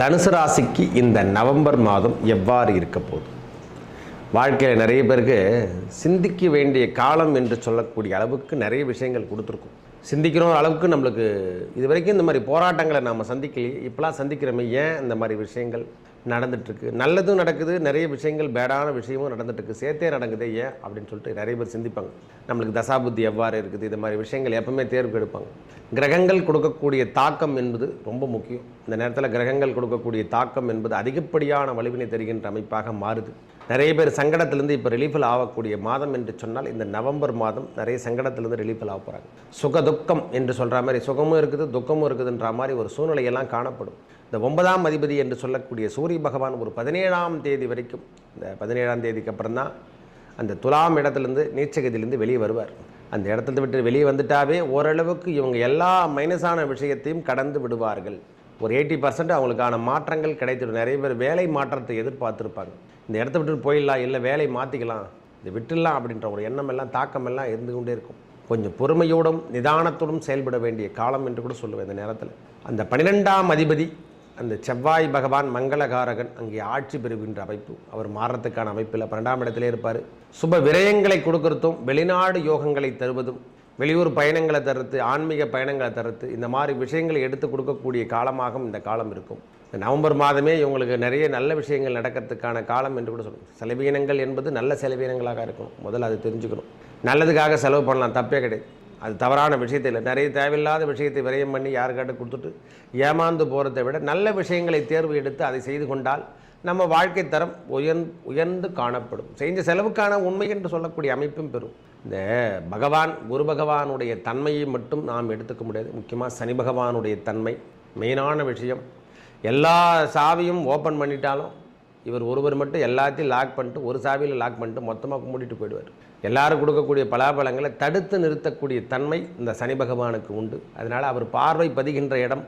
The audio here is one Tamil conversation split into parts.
தனுசு ராசிக்கு இந்த நவம்பர் மாதம் எவ்வாறு இருக்க போகுது? வாழ்க்கையில் நிறைய பேருக்கு சிந்திக்க வேண்டிய காலம் என்று சொல்லக்கூடிய அளவுக்கு நிறைய விஷயங்கள் கொடுத்துருக்கும். சிந்திக்கிற அளவுக்கு நம்மளுக்கு இது வரைக்கும் இந்த மாதிரி போராட்டங்களை நாம் சந்திக்கலையே இப்போலாம் சந்திக்கிறோமே ஏன் இந்த மாதிரி விஷயங்கள் நடந்துட்டுருக்கு? நல்லதும் நடக்குது நிறைய விஷயங்கள் பேடான விஷயமும் நடந்துட்டுருக்கு சேர்த்தே நடக்குது ஏன் அப்படின்னு சொல்லிட்டு நிறைய பேர் சிந்திப்பாங்க. நம்மளுக்கு தசாபுத்தி எவ்வாறு இருக்குது இது மாதிரி விஷயங்கள் எப்பவுமே தேர்வு எடுப்பாங்க. கிரகங்கள் கொடுக்கக்கூடிய தாக்கம் என்பது ரொம்ப முக்கியம். இந்த நேரத்தில் கிரகங்கள் கொடுக்கக்கூடிய தாக்கம் என்பது அதிகப்படியான வலிவினை தருகின்ற அமைப்பாக மாறுது. நிறைய பேர் சங்கடத்திலிருந்து இப்போ ரிலீஃபில் ஆகக்கூடிய மாதம் என்று சொன்னால் இந்த நவம்பர் மாதம் நிறைய சங்கடத்திலிருந்து ரிலீஃபில் ஆக போகிறாங்க சுக துக்கம் என்று சொல்கிற மாதிரி சுகமும் இருக்குது துக்கமும் இருக்குதுன்ற மாதிரி ஒரு சூழ்நிலையெல்லாம் காணப்படும். இந்த ஒன்பதாம் அதிபதி என்று சொல்லக்கூடிய சூரிய பகவான் ஒரு பதினேழாம் தேதி வரைக்கும் இந்த பதினேழாம் தேதிக்கு அப்புறம் தான் அந்த துலாம் இடத்துலேருந்து நீச்சகதியிலேருந்து வெளியே வருவார். அந்த இடத்துல விட்டு வெளியே வந்துட்டாவே ஓரளவுக்கு இவங்க எல்லா மைனஸான விஷயத்தையும் கடந்து விடுவார்கள். ஒரு எயிட்டி பர்சன்ட் அவங்களுக்கான மாற்றங்கள் கிடைத்திடும் நிறைய பேர் வேலை மாற்றத்தை எதிர்பார்த்துருப்பாங்க. இந்த இடத்த விட்டு போயிடலாம் இல்லை வேலை மாற்றிக்கலாம் இந்த விட்டுடலாம் அப்படின்ற ஒரு எண்ணம் எல்லாம் தாக்கம் எல்லாம் இருந்து கொண்டே இருக்கும். கொஞ்சம் பொறுமையோடும் நிதானத்தோடும் செயல்பட வேண்டிய காலம் என்று கூட சொல்லுவேன் இந்த நேரத்தில். அந்த பன்னிரெண்டாம் அதிபதி அந்த செவ்வாய் பகவான் மங்களகாரகன் அங்கே ஆட்சி பெறுகின்ற அமைப்பு. அவர் மாறத்துக்கான அமைப்பில் பன்னெண்டாம் இடத்திலே இருப்பார். சுப விரயங்களை கொடுக்கறதும் வெளிநாடு யோகங்களை தருவதும் வெளியூர் பயணங்களை தரத்து ஆன்மீக பயணங்களை தரத்து இந்த மாதிரி விஷயங்களை எடுத்து கொடுக்கக்கூடிய காலமாகவும் இந்த காலம் இருக்கும். இந்த நவம்பர் மாதமே இவங்களுக்கு நிறைய நல்ல விஷயங்கள் நடக்கிறதுக்கான காலம் என்று கூட சொல்லணும். செலவீனங்கள் என்பது நல்ல செலவீனங்களாக இருக்கணும். முதல்ல அது தெரிஞ்சுக்கணும். நல்லதுக்காக செலவு பண்ணலாம் தப்பே கிடையாது. அது தவறான விஷயத்தை இல்லை. நிறைய தேவையில்லாத விஷயத்தை விரயம் பண்ணி யாருக்காட்ட கொடுத்துட்டு ஏமாந்து போகிறதை விட நல்ல விஷயங்களை தேர்வு எடுத்து அதை செய்து கொண்டால் நம்ம வாழ்க்கை தரம் உயர்ந்து உயர்ந்து காணப்படும். செஞ்ச செலவுக்கான உண்மை என்று சொல்லக்கூடிய அமைப்பும் பெறும். இந்த பகவான் குரு பகவானுடைய தன்மையை மட்டும் நாம் எடுத்துக்க முடியாது. முக்கியமாக சனி பகவானுடைய தன்மை மெயினான விஷயம். எல்லா சாவியும் ஓப்பன் பண்ணிட்டாலும் இவர் ஒருவர் மட்டும் எல்லாத்தையும் லாக் பண்ணிட்டு ஒரு சாவியில் லாக் பண்ணிட்டு மொத்தமாக மூடிட்டு போயிடுவார். எல்லாரும் கொடுக்கக்கூடிய பலாபலங்களை தடுத்து நிறுத்தக்கூடிய தன்மை இந்த சனி பகவானுக்கு உண்டு. அதனால் அவர் பார்வை பதிகின்ற இடம்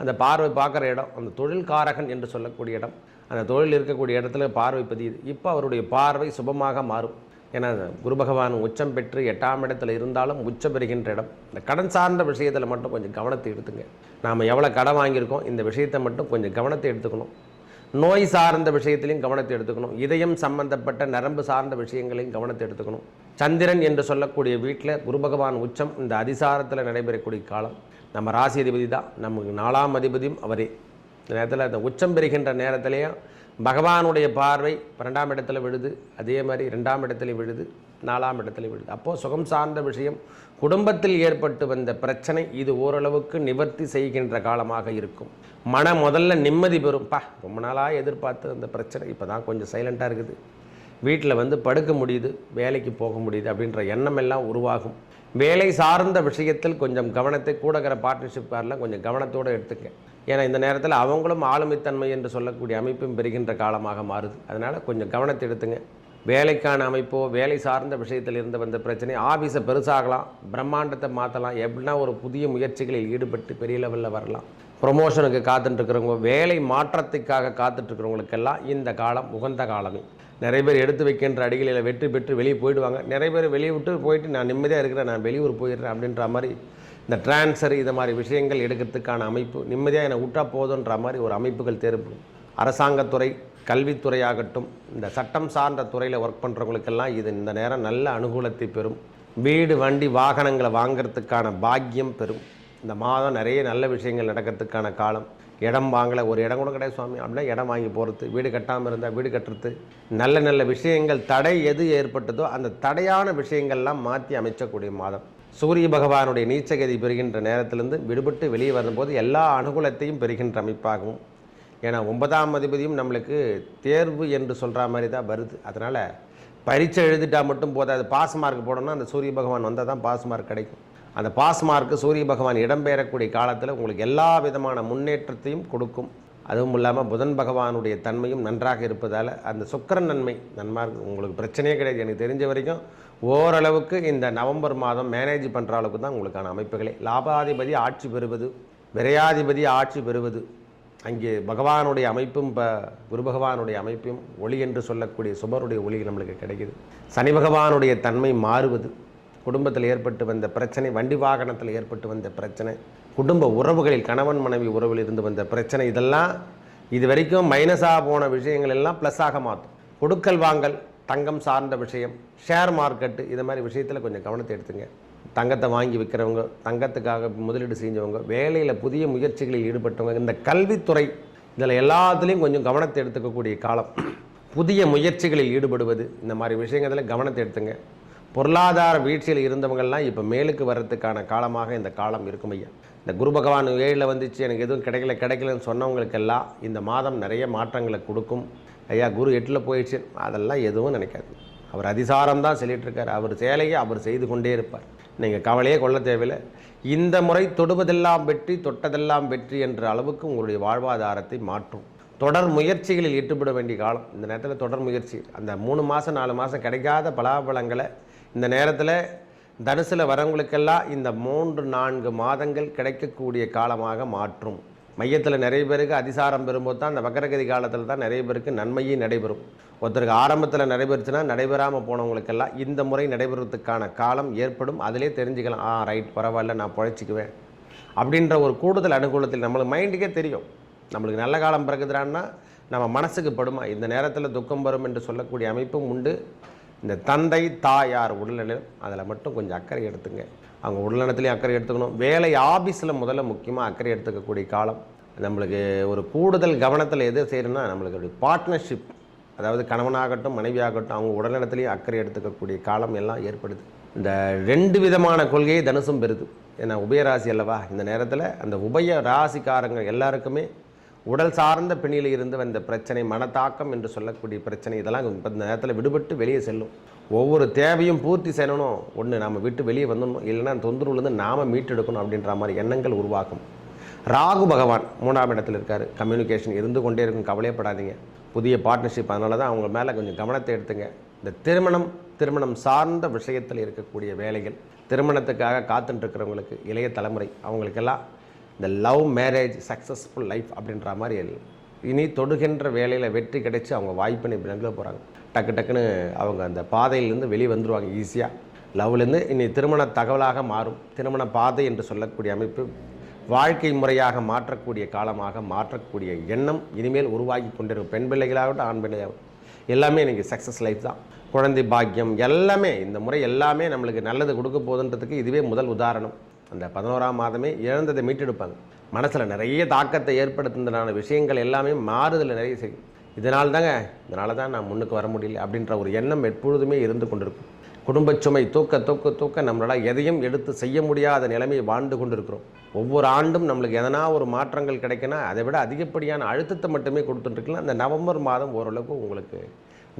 அந்த பார்வை பார்க்குற இடம் அந்த தொழில்காரகன் என்று சொல்லக்கூடிய இடம் அந்த தொழில் இருக்கக்கூடிய இடத்துல பார்வை பதியுது. இப்போ அவருடைய பார்வை சுபமாக மாறும். ஏன்னா குரு பகவான் உச்சம் பெற்று எட்டாம் இடத்துல இருந்தாலும் உச்சம் பெறுகின்ற இடம். இந்த கடன் சார்ந்த விஷயத்தில் மட்டும் கொஞ்சம் கவனத்தை எடுத்துங்க. நாம் எவ்வளோ கடன் வாங்கியிருக்கோம் இந்த விஷயத்தை மட்டும் கொஞ்சம் கவனத்தை எடுத்துக்கணும். நோய் சார்ந்த விஷயத்திலையும் கவனத்தை எடுத்துக்கணும். இதயம் சம்பந்தப்பட்ட நரம்பு சார்ந்த விஷயங்களையும் கவனத்தை எடுத்துக்கணும். சந்திரன் என்று சொல்லக்கூடிய வீட்டில் குரு பகவான் உச்சம் இந்த அதிசாரத்தில் நடைபெறக்கூடிய காலம். நம்ம ராசி அதிபதி தான். நமக்கு நாலாம் அதிபதியும் அவரே. இந்த நேரத்தில் அந்த உச்சம் பெறுகின்ற நேரத்திலையும் பகவானுடைய பார்வை பன்னெண்டாம் இடத்துல விழுது அதே மாதிரி ரெண்டாம் இடத்துல விழுது நாலாம் இடத்துல விழுது. அப்போது சுகம் சார்ந்த விஷயம் குடும்பத்தில் ஏற்பட்டு வந்த பிரச்சனை இது ஓரளவுக்கு நிவர்த்தி செய்கின்ற காலமாக இருக்கும். மன முதல்ல நிம்மதி பெறும். ரொம்ப நாளாக எதிர்பார்த்து அந்த பிரச்சனை இப்போ தான் கொஞ்சம் சைலண்ட்டாக இருக்குது. வீட்டில் வந்து படுக்க முடியுது வேலைக்கு போக முடியுது அப்படின்ற எண்ணம் எல்லாம் உருவாகும். வேலை சார்ந்த விஷயத்தில் கொஞ்சம் கவனத்தை கூடகிற பார்ட்னர்ஷிப்காரில் கொஞ்சம் கவனத்தோடு எடுத்துக்க. ஏன்னா இந்த நேரத்தில் அவங்களும் ஆளுமைத்தன்மை என்று சொல்லக்கூடிய அமைப்பும் பெறுகின்ற காலமாக மாறுது. அதனால் கொஞ்சம் கவனத்தை எடுத்துங்க. வேலைக்கான அமைப்போ வேலை சார்ந்த விஷயத்தில் இருந்து வந்த பிரச்சனை ஆஃபீஸை பெருசாகலாம் பிரம்மாண்டத்தை மாற்றலாம் எப்படின்னா ஒரு புதிய முயற்சிகளில் ஈடுபட்டு பெரிய லெவலில் வரலாம். ப்ரொமோஷனுக்கு காத்துட்ருக்கிறவங்க வேலை மாற்றத்துக்காக காத்துட்ருக்கிறவங்களுக்கெல்லாம் இந்த காலம் உகந்த காலமே. நிறைய பேர் எடுத்து வைக்கின்ற அடிகளில் வெற்றி பெற்று வெளியே போயிடுவாங்க. நிறைய பேர் வெளியே விட்டு போயிட்டு நான் நிம்மதியாக இருக்கிறேன் நான் வெளியூர் போயிடுறேன் அப்படின்ற மாதிரி இந்த டிரான்ஸ்ஃபர் இது மாதிரி விஷயங்கள் எடுக்கிறதுக்கான அமைப்பு நிம்மதியாக என்னை விட்டா போதுன்ற மாதிரி ஒரு அமைப்புகள் தேர்வு. அரசாங்கத்துறை கல்வித்துறையாகட்டும் இந்த சட்டம் சார்ந்த துறையில் ஒர்க் பண்ணுறவங்களுக்கெல்லாம் இது இந்த நேரம் நல்ல அனுகூலத்தை பெறும். வீடு வண்டி வாகனங்களை வாங்கிறதுக்கான பாக்கியம் பெறும். இந்த மாதம் நிறைய நல்ல விஷயங்கள் நடக்கிறதுக்கான காலம். இடம் வாங்கலை ஒரு இடம் கூட கிடையாது சுவாமி. அப்படின்னா இடம் வாங்கி போகிறது வீடு கட்டாமல் இருந்தால் வீடு கட்டுறது. நல்ல நல்ல விஷயங்கள் தடை எது ஏற்பட்டதோ அந்த தடையான விஷயங்கள்லாம் மாற்றி அமைச்சக்கூடிய மாதம். சூரிய பகவானுடைய நீச்சகதி பெறுகின்ற நேரத்திலிருந்து விடுபட்டு வெளியே வரும்போது எல்லா அனுகூலத்தையும் பெறுகின்ற அமைப்பாகும் ஏன்னா ஒன்பதாம் அதிபதியும் நம்மளுக்கு தேர்வு என்று சொல்கிற மாதிரி தான் வருது. அதனால் பரீட்சை எழுதிட்டால் மட்டும் போதாது பாஸ் மார்க் போடணும்னா அந்த சூரிய பகவான் வந்தால் தான் பாஸ் மார்க் கிடைக்கும். அந்த பாஸ் மார்க்கு சூரிய பகவான் இடம்பெயரக்கூடிய காலத்தில் உங்களுக்கு எல்லா விதமான முன்னேற்றத்தையும் கொடுக்கும். அதுவும் இல்லாமல் புதன் பகவானுடைய தன்மையும் நன்றாக இருப்பதால் அந்த சுக்கரன் நன்மை நன்மார்க்கு உங்களுக்கு பிரச்சனையே கிடையாது. எனக்கு தெரிஞ்ச வரைக்கும் ஓரளவுக்கு இந்த நவம்பர் மாதம் மேனேஜ் பண்ணுற அளவுக்கு தான் உங்களுக்கான அமைப்புகளே. லாபாதிபதி ஆட்சி பெறுவது விரையாதிபதி ஆட்சி பெறுவது. அங்கே பகவானுடைய அமைப்பும் இப்போ குரு பகவானுடைய அமைப்பும் ஒளி என்று சொல்லக்கூடிய சுபருடைய ஒளி நம்மளுக்கு கிடைக்குது. சனி பகவானுடைய தன்மை மாறுவது. குடும்பத்தில் ஏற்பட்டு வந்த பிரச்சனை வண்டி வாகனத்தில் ஏற்பட்டு வந்த பிரச்சனை குடும்ப உறவுகளில் கணவன் மனைவி உறவில் இருந்து வந்த பிரச்சனை இதெல்லாம் இது வரைக்கும் மைனஸாக போன விஷயங்கள் எல்லாம் ப்ளஸ்ஸாக மாற்றும். கொடுக்கல் வாங்கல் தங்கம் சார்ந்த விஷயம் ஷேர் மார்க்கெட்டு இது மாதிரி விஷயத்தில் கொஞ்சம் கவனத்தை எடுத்துங்க. தங்கத்தை வாங்கி விற்கிறவங்க தங்கத்துக்காக முதலீடு செஞ்சவங்க வேலையில் புதிய முயற்சிகளில் ஈடுபட்டவங்க இந்த கல்வித்துறை இதில் எல்லாத்துலேயும் கொஞ்சம் கவனத்தை எடுத்துக்கக்கூடிய காலம். புதிய முயற்சிகளில் ஈடுபடுவது இந்த மாதிரி விஷயங்களில் கவனத்தை எடுத்துங்க. பொருளாதார வீழ்ச்சியில் இருந்தவங்கள்லாம் இப்போ மேலுக்கு வர்றதுக்கான காலமாக இந்த காலம் இருக்கும் ஐயா. இந்த குரு பகவான் ஏழில் வந்துச்சு எனக்கு எதுவும் கிடைக்கல கிடைக்கலன்னு சொன்னவங்களுக்கெல்லாம் இந்த மாதம் நிறைய மாற்றங்களை கொடுக்கும். ஐயா குரு எட்டில் போயிடுச்சு அதெல்லாம் எதுவும் நினைக்காது. அவர் அதிசாரம் தான் சொல்லிகிட்ருக்கார் அவர் சேலையை அவர் செய்து கொண்டே இருப்பார். நீங்கள் கவலையே கொள்ள தேவையில்லை. இந்த முறை தொடுவதெல்லாம் வெற்றி தொட்டதெல்லாம் வெற்றி என்ற அளவுக்கு உங்களுடைய வாழ்வாதாரத்தை மாற்றும். தொடர் முயற்சிகளில் ஈடுபட வேண்டிய காலம். இந்த நேரத்தில் தொடர் முயற்சி. அந்த மூணு மாதம் நாலு மாதம் கிடைக்காத பலாபலங்களை இந்த நேரத்தில் தனுசில் வரவங்களுக்கெல்லாம் இந்த மூன்று நான்கு மாதங்கள் கிடைக்கக்கூடிய காலமாக மாற்றும். மையத்தில் நிறைய பேருக்கு அதிசாரம் பெறும்போது தான் அந்த வக்கரகதி காலத்தில் தான் நிறைய பேருக்கு நன்மையும் நடைபெறும். ஒருத்தருக்கு ஆரம்பத்தில் நடைபெறுச்சுன்னா நடைபெறாமல் போனவங்களுக்கெல்லாம் இந்த முறை நடைபெறுவதற்கான காலம் ஏற்படும். அதிலே தெரிஞ்சுக்கலாம் ஆ ரைட் பரவாயில்ல நான் பழைச்சிக்குவேன். அப்படின்ற ஒரு கூடுதல் அனுகூலத்தில் நம்மளுக்கு மைண்டுக்கே தெரியும். நம்மளுக்கு நல்ல காலம் பிறகுதுறான்னா நம்ம மனசுக்கு படுமா? இந்த நேரத்தில் துக்கம் வரும் என்று சொல்லக்கூடிய அமைப்பும் உண்டு. இந்த தந்தை தாயார் உடல்நலம் அதில் மட்டும் கொஞ்சம் அக்கறை எடுத்துங்க. அவங்க உடல்நலத்துலேயும் அக்கறை எடுத்துக்கணும். வேலை ஆஃபீஸில் முதல்ல முக்கியமாக அக்கறை எடுத்துக்கக்கூடிய காலம். நம்மளுக்கு ஒரு கூடுதல் கவனத்தில் எது செய்யணும்னா நம்மளுக்கு ஒரு பார்ட்னர்ஷிப் அதாவது கணவனாகட்டும் மனைவியாகட்டும் அவங்க உடல்நலத்திலையும் அக்கறை எடுத்துக்கக்கூடிய காலம் எல்லாம் ஏற்படுது. இந்த ரெண்டு விதமான கொள்கையை தனுசும் பெறுது. ஏன்னா உபயராசி அல்லவா? இந்த நேரத்தில் அந்த உபய ராசிக்காரங்க எல்லாருக்குமே உடல் சார்ந்த பிணியில் இருந்து வந்த பிரச்சனை மனத்தாக்கம் என்று சொல்லக்கூடிய பிரச்சனை இதெல்லாம் இப்போ இந்த நேரத்தில் விடுபட்டு வெளியே செல்லும். ஒவ்வொரு தேவையும் பூர்த்தி செய்யணும். ஒன்று நம்ம விட்டு வெளியே வந்துடணும். இல்லைன்னா தொந்தரவுலேருந்து நாம் மீட்டெடுக்கணும் அப்படின்ற மாதிரி எண்ணங்கள் உருவாகும். ராகு பகவான் மூணாம் இடத்துல இருக்கார். கம்யூனிகேஷன் இருந்து கொண்டே இருக்கும் கவலையப்படாதீங்க. புதிய பார்ட்னர்ஷிப் அதனால தான் அவங்க மேலே கொஞ்சம் கவனத்தை எடுத்துங்க. இந்த திருமணம் திருமணம் சார்ந்த விஷயத்தில் இருக்கக்கூடிய வேலைகள் திருமணத்துக்காக காத்துட்டு இருக்கிறவங்களுக்கு இளைய தலைமுறை அவங்களுக்கெல்லாம் இந்த லவ் மேரேஜ் சக்ஸஸ்ஃபுல் லைஃப் அப்படின்ற மாதிரி இனி தொடுகின்ற வேலையில் வெற்றி கிடைச்சி அவங்க வாய்ப்பினை விளங்க போகிறாங்க டக்கு டக்குன்னு அவங்க அந்த பாதையிலேருந்து வெளியே வந்துடுவாங்க ஈஸியாக லவ்லேருந்து இனி திருமண தகவலாக மாறும். திருமண பாதை என்று சொல்லக்கூடிய அமைப்பு வாழ்க்கை முறையாக மாற்றக்கூடிய காலமாக மாற்றக்கூடிய எண்ணம் இனிமேல் உருவாகி கொண்டிருக்கும். பெண் பிள்ளைகளாகட்டும் ஆண் பிள்ளையாகட்டும் எல்லாமே இன்றைக்கி சக்ஸஸ் லைஃப் தான். குழந்தை பாக்கியம் எல்லாமே இந்த முறை எல்லாமே நம்மளுக்கு நல்லது கொடுக்க போகுதுன்றதுக்கு இதுவே முதல் உதாரணம். அந்த பதினோராம் மாதமே இழந்ததை மீட்டெடுப்பாங்க மனசில் நிறைய தாக்கத்தை ஏற்படுத்துனதான விஷயங்கள் எல்லாமே மாறுதல் நிறைய செய்யும் இதனால் தாங்க இதனால தான் நான் முன்னுக்கு வர முடியல அப்படின்ற ஒரு எண்ணம் எப்பொழுதுமே இருந்து கொண்டிருக்கும். குடும்ப சுமை தூக்க தூக்க தூக்க நம்மளால் எதையும் எடுத்து செய்ய முடியாத நிலைமையை வாழ்ந்து கொண்டிருக்கிறோம். ஒவ்வொரு ஆண்டும் நம்மளுக்கு எதனா ஒரு மாற்றங்கள் கிடைக்குன்னா அதை விட அதிகப்படியான அழுத்தத்தை மட்டுமே கொடுத்துட்டுருக்கலாம் அந்த நவம்பர் மாதம் ஓரளவுக்கு உங்களுக்கு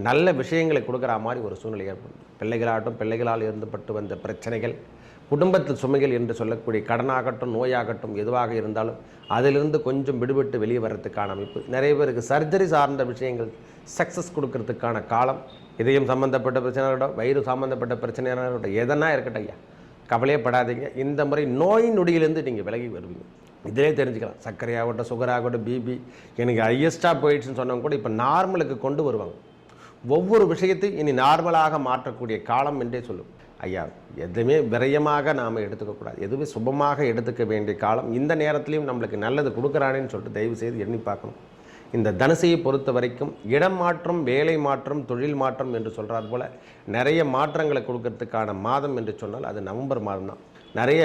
நல்ல விஷயங்களை கொடுக்குற மாதிரி ஒரு சூழ்நிலை ஏற்படும் பிள்ளைகளாகட்டும் பிள்ளைகளால் இருந்துபட்டு வந்த பிரச்சனைகள் குடும்பத்தில் சுமைகள் என்று சொல்லக்கூடிய கடனாகட்டும் நோயாகட்டும் எதுவாக இருந்தாலும் அதிலிருந்து கொஞ்சம் விடுபட்டு வெளியே வர்றதுக்கான அமைப்பு. நிறைய பேருக்கு சர்ஜரி சார்ந்த விஷயங்கள் சக்ஸஸ் கொடுக்கறதுக்கான காலம் இதயம் சம்மந்தப்பட்ட பிரச்சனையாக இருக்கட்டும் வயிறு சம்மந்தப்பட்ட பிரச்சனையாக இருக்கட்டும் எதனா இருக்கட்டும் ஐயா. கவலையே படாதீங்க. இந்த முறை நோய் நொடியிலேருந்து நீங்கள் விலகி வருவீங்க. இதிலே தெரிஞ்சுக்கலாம். சர்க்கரையாகட்டும் சுகராகட்டும் பிபி எனக்கு ஹையஸ்ட்டாக போயிடுச்சுன்னு சொன்னவங்க கூட இப்போ நார்மலுக்கு கொண்டு வருவாங்க. ஒவ்வொரு விஷயத்தையும் இனி நார்மலாக மாற்றக்கூடிய காலம் என்றே சொல்லும். ஐயா எதுவுமே விரயமாக நாம் எடுத்துக்கக்கூடாது எதுவுமே சுபமாக எடுத்துக்க வேண்டிய காலம் இந்த நேரத்துலையும் நம்மளுக்கு நல்லது கொடுக்குறானேன்னு சொல்லிட்டு தயவு செய்து எண்ணி பார்க்கணும். இந்த தனுசையை பொறுத்த வரைக்கும் இடம் மாற்றம் வேலை மாற்றம் தொழில் மாற்றம் என்று சொல்கிறார் போல் நிறைய மாற்றங்களை கொடுக்கறதுக்கான மாதம் என்று சொன்னால் அது நவம்பர் மாதம் தான் நிறைய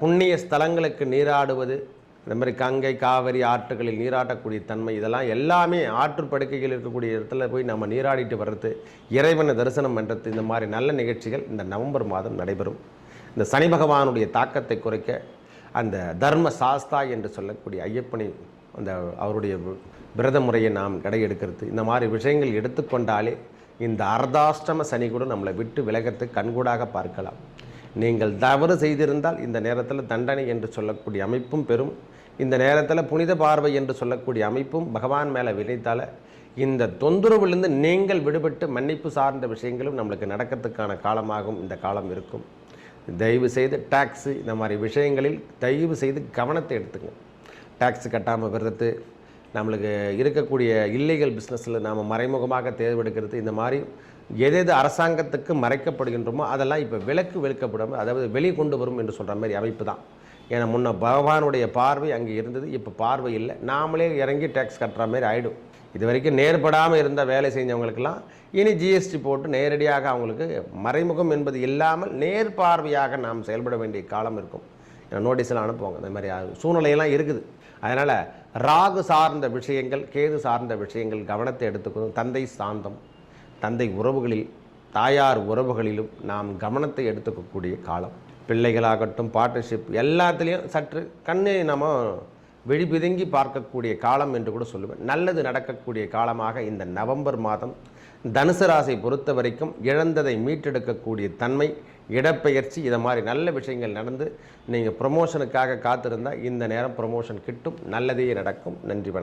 புண்ணிய ஸ்தலங்களுக்கு நீராடுவது இந்த மாதிரி கங்கை காவிரி ஆற்றுகளில் நீராட்டக்கூடிய தன்மை இதெல்லாம் எல்லாமே ஆற்று படுக்கைகள் இருக்கக்கூடிய இடத்துல போய் நம்ம நீராடிட்டு வர்றது இறைவனை தரிசனம் பண்ணுறது இந்த மாதிரி நல்ல நிகழ்ச்சிகள் இந்த நவம்பர் மாதம் நடைபெறும். இந்த சனி பகவானுடைய தாக்கத்தை குறைக்க அந்த தர்ம சாஸ்தா என்று சொல்லக்கூடிய ஐயப்பனை அந்த அவருடைய விரத முறையை நாம் கடையெடுக்கிறது. இந்த மாதிரி விஷயங்கள் எடுத்துக்கொண்டாலே இந்த அர்தாஷ்டம சனி கூட நம்மளை விட்டு விலகிறதுக்கு கண்கூடாக பார்க்கலாம். நீங்கள் தவறு செய்திருந்தால் இந்த நேரத்தில் தண்டனை என்று சொல்லக்கூடிய அமைப்பும் பெறும். இந்த நேரத்தில் புனித பார்வை என்று சொல்லக்கூடிய அமைப்பும் பகவான் மேலே வினைத்தால இந்த தொந்தரவுலேருந்து நீங்கள் விடுபட்டு மன்னிப்பு சார்ந்த விஷயங்களும் நம்மளுக்கு நடக்கிறதுக்கான காலமாகும். இந்த காலம் இருக்கும். தயவு செய்து டாக்ஸு இந்த மாதிரி விஷயங்களில் தயவு செய்து கவனத்தை எடுத்துங்க. டாக்ஸ் கட்டாமல் வர்றது நம்மளுக்கு இருக்கக்கூடிய இல்லீகல் பிஸ்னஸில் நாம் மறைமுகமாக தேர்வெடுக்கிறது இந்த மாதிரி எது எது அரசாங்கத்துக்கு மறைக்கப்படுகின்றமோ அதெல்லாம் இப்போ விலக்கு விலக்கப்படும் அதாவது வெளியே கொண்டு வரும் என்று சொல்கிற மாதிரி அமைப்பு தான். ஏன்னா முன்ன பகவானுடைய பார்வை அங்கே இருந்தது இப்போ பார்வை இல்லை. நாமளே இறங்கி டேக்ஸ் கட்டுற மாதிரி ஆகிடும் இது வரைக்கும் நேர்படாமல் இருந்த வேலை செஞ்சவங்களுக்கெல்லாம் இனி ஜிஎஸ்டி போட்டு நேரடியாக அவங்களுக்கு மறைமுகம் என்பது இல்லாமல் நேர்பார்வையாக நாம் செயல்பட வேண்டிய காலம் இருக்கும். நோட்டீஸ்லாம் அனுப்புவாங்க இந்த மாதிரி சூழ்நிலையெல்லாம் இருக்குது. அதனால் ராகு சார்ந்த விஷயங்கள் கேது சார்ந்த விஷயங்கள் கவனத்தை எடுத்துக்கணும் தந்தை சாந்தம். தந்தை உறவுகளில் தாயார் உறவுகளிலும் நாம் கவனத்தை எடுத்துக்கக்கூடிய காலம். பிள்ளைகளாகட்டும் பார்ட்னர்ஷிப் எல்லாத்துலேயும் சற்று கண்ணை நம்ம விழிபிதுங்கி பார்க்கக்கூடிய காலம் என்று கூட சொல்லுவேன். நல்லது நடக்கக்கூடிய காலமாக இந்த நவம்பர் மாதம் தனுசு ராசி பொறுத்த வரைக்கும் இழந்ததை மீட்டெடுக்கக்கூடிய தன்மை இடப்பெயர்ச்சி இதை மாதிரி நல்ல விஷயங்கள் நடந்து நீங்கள் ப்ரொமோஷனுக்காக காத்திருந்தால் இந்த நேரம் ப்ரொமோஷன் கிட்டும் நல்லதே நடக்கும். நன்றி வணக்கம்.